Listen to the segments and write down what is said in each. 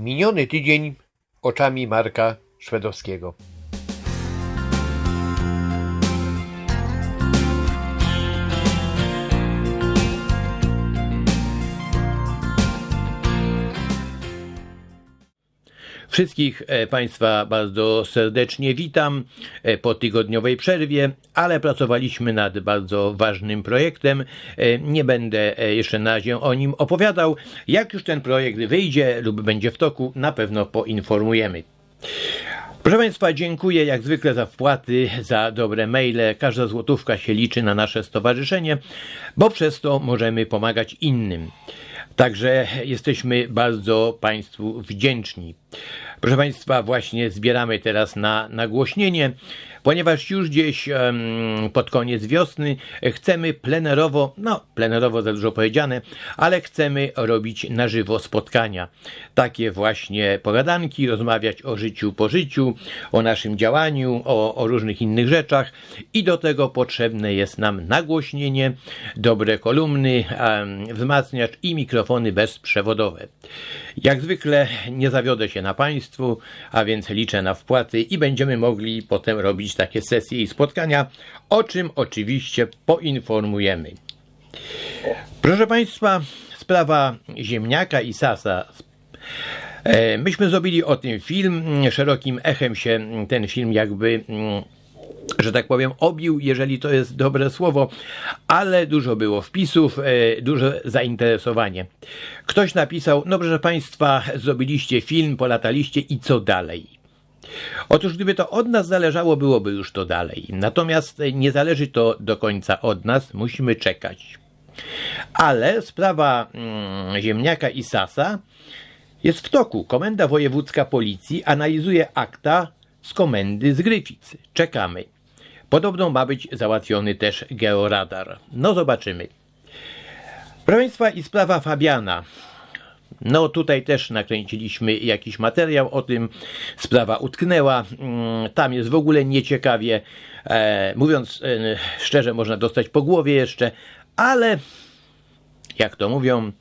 Miniony tydzień oczami Marka Szwedowskiego. Wszystkich e, Państwa bardzo serdecznie witam e, po tygodniowej przerwie, ale pracowaliśmy nad bardzo ważnym projektem. E, Nie będę jeszcze na razie o nim opowiadał. Jak już ten projekt wyjdzie lub będzie w toku, na pewno poinformujemy. Proszę Państwa, dziękuję jak zwykle za wpłaty, za dobre maile. Każda złotówka się liczy na nasze stowarzyszenie, bo przez to możemy pomagać innym. Także jesteśmy bardzo Państwu wdzięczni. Proszę Państwa, właśnie zbieramy teraz na nagłośnienie, ponieważ już gdzieś pod koniec wiosny chcemy plenerowo, no plenerowo za dużo powiedziane, ale chcemy robić na żywo spotkania. Takie właśnie pogadanki, rozmawiać o życiu po życiu, o naszym działaniu, o, o różnych innych rzeczach i do tego potrzebne jest nam nagłośnienie, dobre kolumny, wzmacniacz i mikrofony bezprzewodowe. Jak zwykle nie zawiodę się na Państwu, a więc liczę na wpłaty i będziemy mogli potem robić takie sesje i spotkania, o czym oczywiście poinformujemy. Proszę Państwa, sprawa ziemniaka i sasa. E, Myśmy zrobili o tym film, szerokim echem się ten film jakby mm, że tak powiem, obił, jeżeli to jest dobre słowo, ale dużo było wpisów, e, duże zainteresowanie. Ktoś napisał, no proszę Państwa, zrobiliście film, polataliście i co dalej? Otóż gdyby to od nas zależało, byłoby już to dalej. Natomiast nie zależy to do końca od nas, musimy czekać. Ale sprawa mm, ziemniaka i sasa jest w toku. Komenda Wojewódzka Policji analizuje akta z komendy z Gryficy. Czekamy. Podobno ma być załatwiony też georadar. No zobaczymy. Proszę Państwa, i sprawa Fabiana. No tutaj też nakręciliśmy jakiś materiał o tym. Sprawa utknęła. Mm, Tam jest w ogóle nieciekawie. E, mówiąc e, szczerze, można dostać po głowie jeszcze, ale jak to mówią,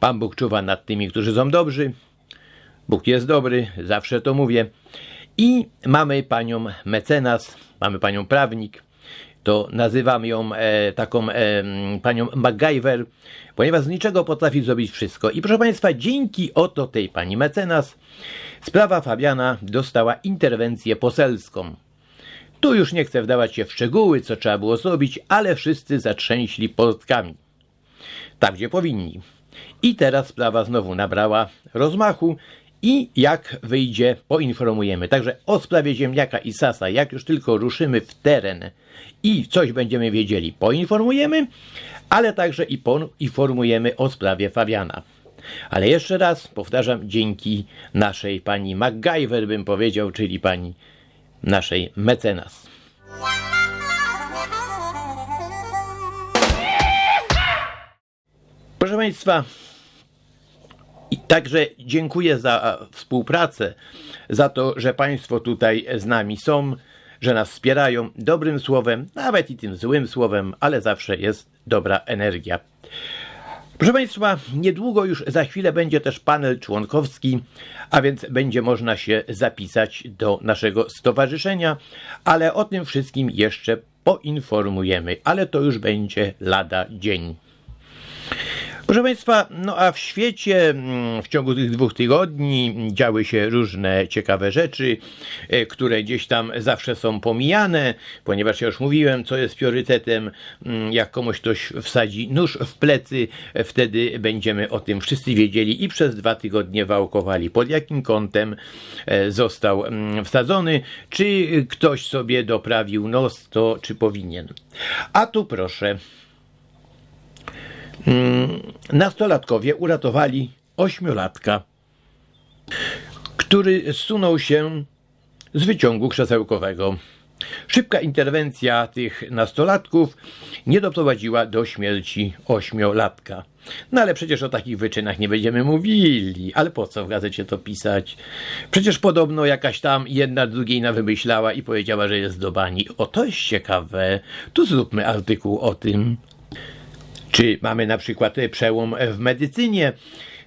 Pan Bóg czuwa nad tymi, którzy są dobrzy. Bóg jest dobry, zawsze to mówię. I mamy panią mecenas, mamy panią prawnik, to nazywam ją e, taką e, panią MacGyver, ponieważ z niczego potrafi zrobić wszystko. I proszę Państwa, dzięki oto tej pani mecenas, sprawa Fabiana dostała interwencję poselską. Tu już nie chcę wdawać się w szczegóły, co trzeba było zrobić, ale wszyscy zatrzęśli portkami. Tak, gdzie powinni. I teraz sprawa znowu nabrała rozmachu i jak wyjdzie, poinformujemy. Także o sprawie ziemniaka i sasa, jak już tylko ruszymy w teren i coś będziemy wiedzieli, poinformujemy, ale także i poinformujemy o sprawie Fabiana. Ale jeszcze raz powtarzam, dzięki naszej pani MacGyver bym powiedział, czyli pani naszej mecenas. Proszę Państwa, i także dziękuję za współpracę, za to, że Państwo tutaj z nami są, że nas wspierają dobrym słowem, nawet i tym złym słowem, ale zawsze jest dobra energia. Proszę Państwa, niedługo już za chwilę będzie też panel członkowski, a więc będzie można się zapisać do naszego stowarzyszenia, ale o tym wszystkim jeszcze poinformujemy, ale to już będzie lada dzień. Proszę Państwa, no a w świecie mm, w ciągu tych dwóch tygodni działy się różne ciekawe rzeczy, e, które gdzieś tam zawsze są pomijane, ponieważ ja już mówiłem, co jest priorytetem. Mm, Jak komuś ktoś wsadzi nóż w plecy, e, wtedy będziemy o tym wszyscy wiedzieli i przez dwa tygodnie wałkowali, pod jakim kątem e, został mm, wsadzony, czy ktoś sobie doprawił nos, to czy powinien. A tu proszę. Nastolatkowie uratowali ośmiolatka, który zsunął się z wyciągu krzesełkowego. Szybka interwencja tych nastolatków nie doprowadziła do śmierci ośmiolatka. No ale przecież o takich wyczynach nie będziemy mówili. Ale po co w gazecie to pisać? Przecież podobno jakaś tam jedna drugiej nawymyślała i powiedziała, że jest do bani. O, to jest ciekawe. Tu zróbmy artykuł o tym. Czy mamy na przykład e, przełom w medycynie?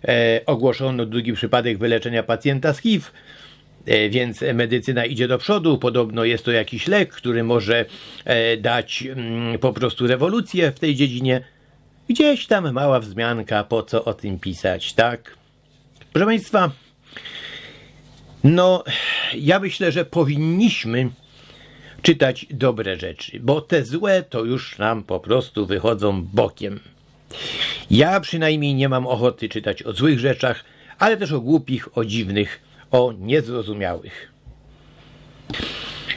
e, ogłoszono drugi przypadek wyleczenia pacjenta z HIV. E, Więc medycyna idzie do przodu. Podobno jest to jakiś lek, który może dać mm, po prostu rewolucję w tej dziedzinie. Gdzieś tam mała wzmianka, po co o tym pisać, tak? Proszę Państwa, no, ja myślę, że powinniśmy czytać dobre rzeczy, bo te złe to już nam po prostu wychodzą bokiem. Ja przynajmniej nie mam ochoty czytać o złych rzeczach, ale też o głupich, o dziwnych, o niezrozumiałych.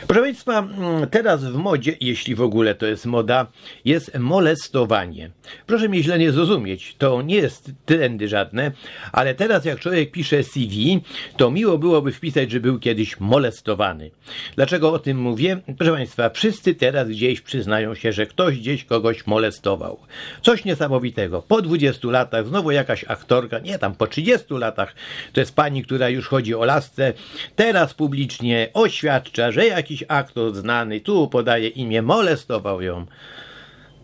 Proszę Państwa, mm, teraz w modzie, jeśli w ogóle to jest moda, jest molestowanie. Proszę mnie źle nie zrozumieć, to nie jest trendy żadne, ale teraz jak człowiek pisze CV, to miło byłoby wpisać, że był kiedyś molestowany. Dlaczego o tym mówię? Proszę Państwa, wszyscy teraz gdzieś przyznają się, że ktoś gdzieś kogoś molestował. Coś niesamowitego. Po 20 latach znowu jakaś aktorka, nie tam po 30 latach, to jest pani, która już chodzi o lasce, teraz publicznie oświadcza, że jakiś aktor znany, tu podaje imię, molestował ją.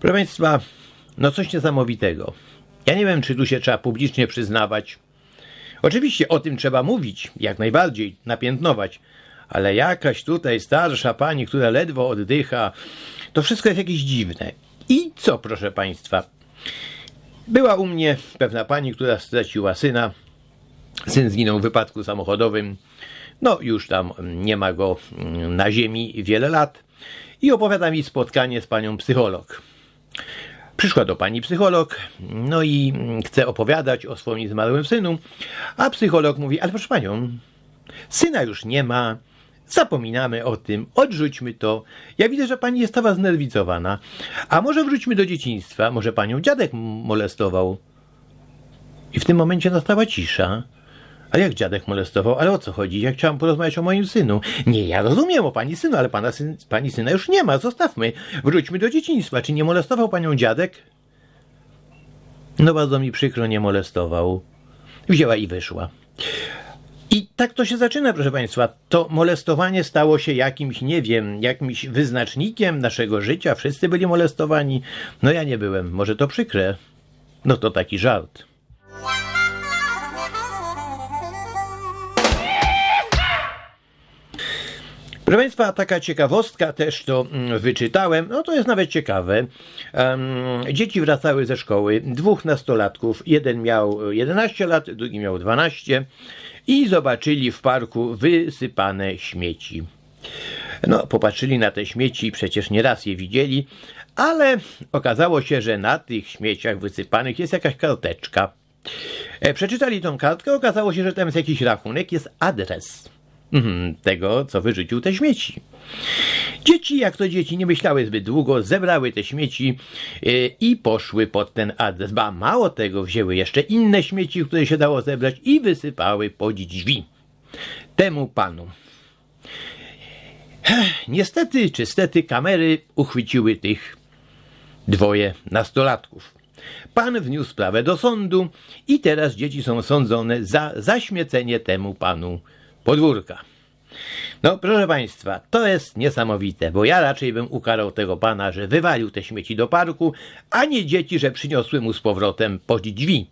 Proszę Państwa, no coś niesamowitego. Ja nie wiem, czy tu się trzeba publicznie przyznawać. Oczywiście o tym trzeba mówić, jak najbardziej, napiętnować, ale jakaś tutaj starsza pani, która ledwo oddycha, to wszystko jest jakieś dziwne. I co, proszę Państwa? Była u mnie pewna pani, która straciła syna. Syn zginął w wypadku samochodowym. No, już tam nie ma go mm, na ziemi wiele lat. I opowiada mi spotkanie z panią psycholog. Przyszła do pani psycholog, no i mm, chce opowiadać o swoim zmarłym synu, a psycholog mówi, ale proszę panią, syna już nie ma, zapominamy o tym, odrzućmy to. Ja widzę, że pani jest cała znerwicowana. A może wróćmy do dzieciństwa, może panią dziadek molestował. I w tym momencie nastała cisza. Ale jak dziadek molestował? Ale o co chodzi? Ja chciałam porozmawiać o moim synu. Nie, ja rozumiem o pani synu, ale pana syn, pani syna już nie ma. Zostawmy. Wróćmy do dzieciństwa. Czy nie molestował panią dziadek? No bardzo mi przykro, nie molestował. Wzięła i wyszła. I tak to się zaczyna, proszę Państwa. To molestowanie stało się jakimś, nie wiem, jakimś wyznacznikiem naszego życia. Wszyscy byli molestowani. No ja nie byłem. Może to przykre. No to taki żart. Proszę Państwa, taka ciekawostka też to mm, wyczytałem, no to jest nawet ciekawe. Dzieci wracały ze szkoły, dwóch nastolatków, jeden miał 11 lat, drugi miał 12 i zobaczyli w parku wysypane śmieci. No, popatrzyli na te śmieci, przecież nieraz je widzieli, ale okazało się, że na tych śmieciach wysypanych jest jakaś karteczka. E, Przeczytali tą kartkę, okazało się, że tam jest jakiś rachunek, jest adres tego, co wyrzucił te śmieci. Dzieci, jak to dzieci, nie myślały zbyt długo, zebrały te śmieci e, i poszły pod ten adres. Ba, mało tego, wzięły jeszcze inne śmieci, które się dało zebrać i wysypały pod drzwi. Temu panu. Niestety, czy stety, kamery uchwyciły tych dwoje nastolatków. Pan wniósł sprawę do sądu i teraz dzieci są sądzone za zaśmiecenie temu panu podwórka. No, proszę Państwa, to jest niesamowite, bo ja raczej bym ukarał tego pana, że wywalił te śmieci do parku, a nie dzieci, że przyniosły mu z powrotem pod drzwi.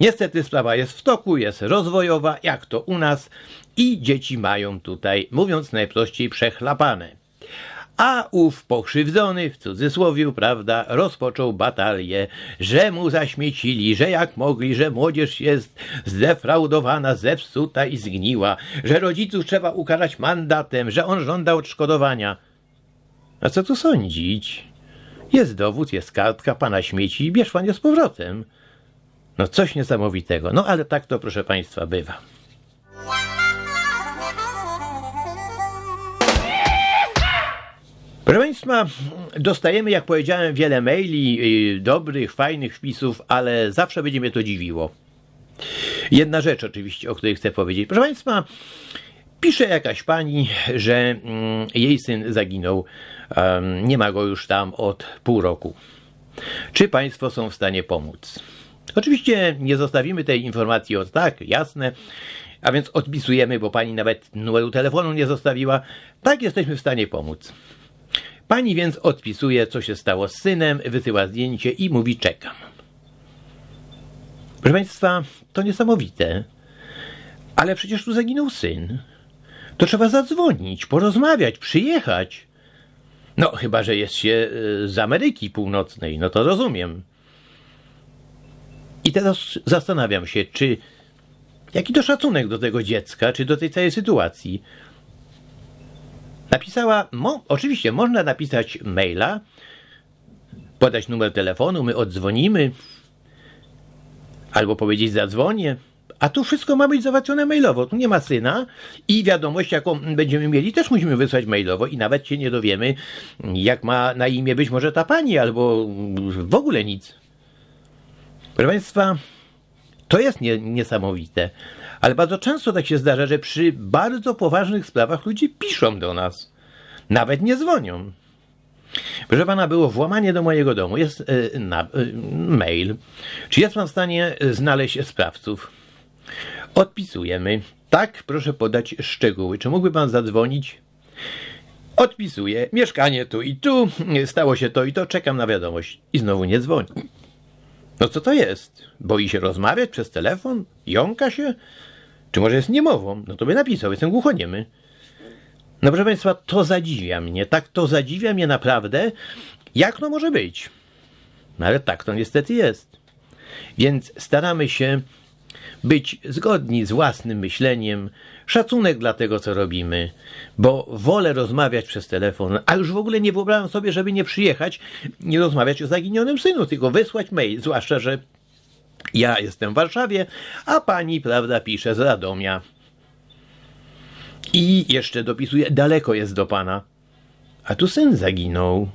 Niestety sprawa jest w toku, jest rozwojowa, jak to u nas, i dzieci mają tutaj, mówiąc najprościej, przechlapane. A ów pokrzywdzony, w cudzysłowie, prawda, rozpoczął batalię, że mu zaśmiecili, że jak mogli, że młodzież jest zdefraudowana, zepsuta i zgniła, że rodziców trzeba ukarać mandatem, że on żąda odszkodowania. A co tu sądzić? Jest dowód, jest kartka pana śmieci i bierz pan je z powrotem. No coś niesamowitego. No ale tak to, proszę państwa, bywa. Proszę Państwa, dostajemy, jak powiedziałem, wiele maili, y, dobrych, fajnych wpisów, ale zawsze będzie mnie to dziwiło. Jedna rzecz oczywiście, o której chcę powiedzieć. Proszę Państwa, pisze jakaś pani, że mm, jej syn zaginął. nie ma go już tam od pół roku. Czy Państwo są w stanie pomóc? Oczywiście nie zostawimy tej informacji od tak, jasne. A więc odpisujemy, bo pani nawet numeru telefonu nie zostawiła. Tak jesteśmy w stanie pomóc. Pani więc odpisuje, co się stało z synem, wysyła zdjęcie i mówi czekam. Proszę Państwa, to niesamowite. Ale przecież tu zaginął syn. To trzeba zadzwonić, porozmawiać, przyjechać. No, chyba, że jest się y, z Ameryki Północnej, no to rozumiem. I teraz zastanawiam się, czy jaki to szacunek do tego dziecka, czy do tej całej sytuacji. Napisała, mo, oczywiście można napisać maila, podać numer telefonu, my odzwonimy, albo powiedzieć zadzwonię. A tu wszystko ma być załatwione mailowo. Tu nie ma syna i wiadomość, jaką będziemy mieli, też musimy wysłać mailowo i nawet się nie dowiemy, jak ma na imię być może ta pani, albo w ogóle nic. Proszę Państwa, to jest nie, niesamowite, ale bardzo często tak się zdarza, że przy bardzo poważnych sprawach ludzie piszą do nas, nawet nie dzwonią. Proszę pana, było włamanie do mojego domu. Jest e, na, e, mail. Czy jest pan w stanie znaleźć sprawców? Odpisujemy. Tak, proszę podać szczegóły. Czy mógłby pan zadzwonić? Odpisuję. Mieszkanie tu i tu. Stało się to i to. Czekam na wiadomość. I znowu nie dzwoni. No co to jest? Boi się rozmawiać przez telefon? Jąka się? Czy może jest niemową? No to by napisał. Jestem głuchoniemy. No proszę Państwa, to zadziwia mnie. Tak to zadziwia mnie naprawdę. Jak to może być? No ale tak to niestety jest. Więc staramy się być zgodni z własnym myśleniem, szacunek dla tego, co robimy, bo wolę rozmawiać przez telefon, a już w ogóle nie wyobrażam sobie, żeby nie przyjechać, nie rozmawiać o zaginionym synu, tylko wysłać mail, zwłaszcza, że ja jestem w Warszawie, a pani, prawda, pisze z Radomia. I jeszcze dopisuje, daleko jest do pana. A tu syn zaginął.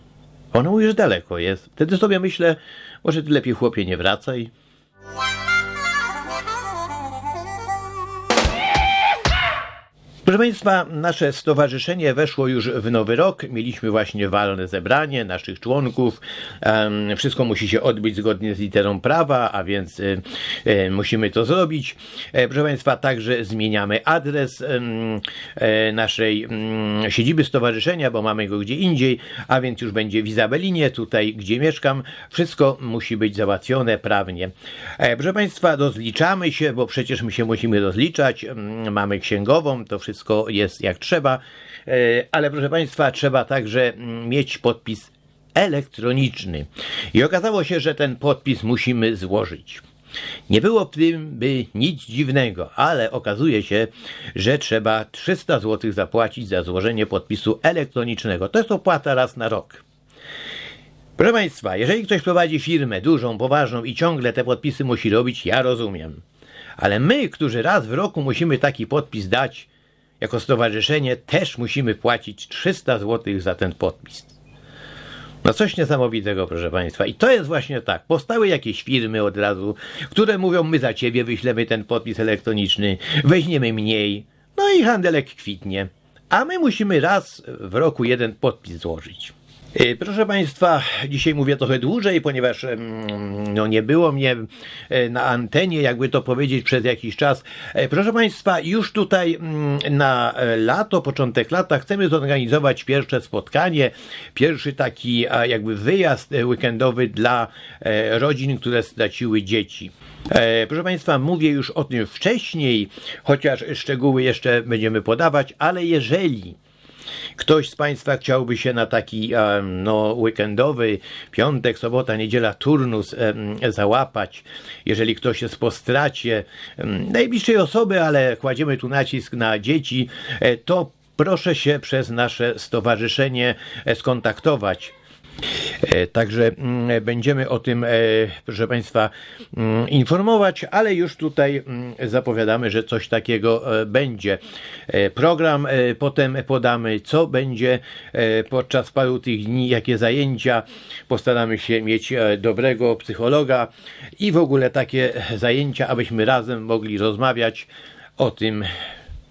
Ona mówi, że daleko jest. Wtedy sobie myślę, może ty lepiej chłopie nie wracaj. Proszę Państwa, nasze stowarzyszenie weszło już w nowy rok. Mieliśmy właśnie walne zebranie naszych członków. Wszystko musi się odbyć zgodnie z literą prawa, a więc y, y, musimy to zrobić. E, Proszę Państwa, także zmieniamy adres e, naszej mm, siedziby stowarzyszenia, bo mamy go gdzie indziej, a więc już będzie w Izabelinie, tutaj gdzie mieszkam. Wszystko musi być załatwione prawnie. E, Proszę Państwa, rozliczamy się, bo przecież my się musimy rozliczać. Mm, Mamy księgową, to wszystko jest jak trzeba, E, ale proszę Państwa, trzeba także mm, mieć podpis elektroniczny. I okazało się, że ten podpis musimy złożyć. Nie było w tym by nic dziwnego, ale okazuje się, że trzeba 300 zł zapłacić za złożenie podpisu elektronicznego. To jest opłata raz na rok. Proszę Państwa, jeżeli ktoś prowadzi firmę dużą, poważną i ciągle te podpisy musi robić, ja rozumiem. Ale my, którzy raz w roku musimy taki podpis dać, jako stowarzyszenie też musimy płacić 300 zł za ten podpis. No coś niesamowitego, proszę Państwa. I to jest właśnie tak. Powstały jakieś firmy od razu, które mówią, my za Ciebie wyślemy ten podpis elektroniczny, weźmiemy mniej. No i handelek kwitnie. A my musimy raz w roku jeden podpis złożyć. Y, Proszę Państwa, dzisiaj mówię trochę dłużej, ponieważ no, nie było mnie e, na antenie, jakby to powiedzieć, przez jakiś czas. E, Proszę Państwa, już tutaj na e, lato, początek lata chcemy zorganizować pierwsze spotkanie, pierwszy taki jakby wyjazd e, weekendowy dla e, rodzin, które straciły dzieci. E, Proszę Państwa, mówię już o tym wcześniej, chociaż szczegóły jeszcze będziemy podawać, ale jeżeli ktoś z Państwa chciałby się na taki no, weekendowy, piątek, sobota, niedziela turnus załapać, jeżeli ktoś jest po stracie najbliższej osoby, ale kładziemy tu nacisk na dzieci, e, to proszę się przez nasze stowarzyszenie skontaktować. E, Także mm, będziemy o tym, e, proszę Państwa, mm, informować, ale już tutaj mm, zapowiadamy, że coś takiego e, będzie. Program potem podamy, co będzie podczas paru tych dni, jakie zajęcia. Postaramy się mieć dobrego psychologa i w ogóle takie zajęcia, abyśmy razem mogli rozmawiać o tym,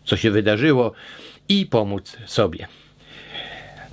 co się wydarzyło i pomóc sobie.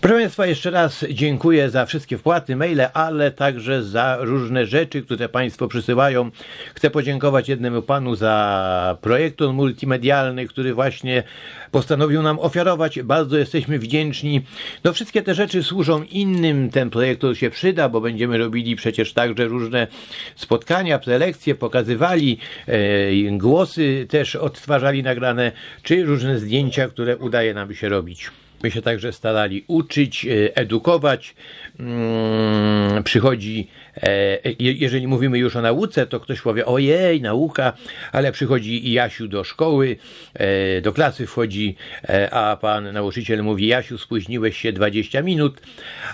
Proszę Państwa, jeszcze raz dziękuję za wszystkie wpłaty, maile, ale także za różne rzeczy, które Państwo przysyłają. Chcę podziękować jednemu panu za projekton multimedialny, który właśnie postanowił nam ofiarować. Bardzo jesteśmy wdzięczni. No wszystkie te rzeczy służą innym. Ten projektor się przyda, bo będziemy robili przecież także różne spotkania, prelekcje, pokazywali e, głosy też odtwarzali nagrane, czy różne zdjęcia, które udaje nam się robić. My się także starali uczyć, e, edukować. Mm, Przychodzi, e, je- jeżeli mówimy już o nauce, to ktoś powie, ojej, nauka, ale przychodzi Jasiu do szkoły, e, do klasy wchodzi, e, a pan nauczyciel mówi, Jasiu, spóźniłeś się 20 minut,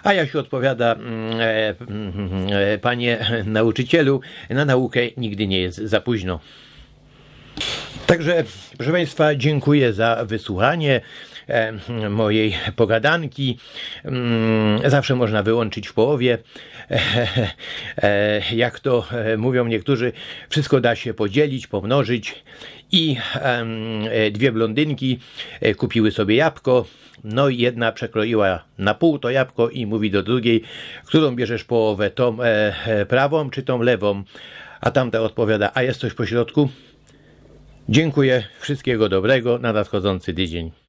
a Jasiu odpowiada, mm, e, mm, e, panie nauczycielu, na naukę nigdy nie jest za późno. Także, proszę Państwa, dziękuję za wysłuchanie e, mojej pogadanki. Mm, Zawsze można wyłączyć w połowie. E, e, jak to e, mówią niektórzy, wszystko da się podzielić, pomnożyć. I e, dwie blondynki e, kupiły sobie jabłko. No i jedna przekroiła na pół to jabłko i mówi do drugiej, którą bierzesz połowę, tą e, e, prawą czy tą lewą? A tamta odpowiada, a jest coś po środku? Dziękuję, wszystkiego dobrego na nadchodzący tydzień.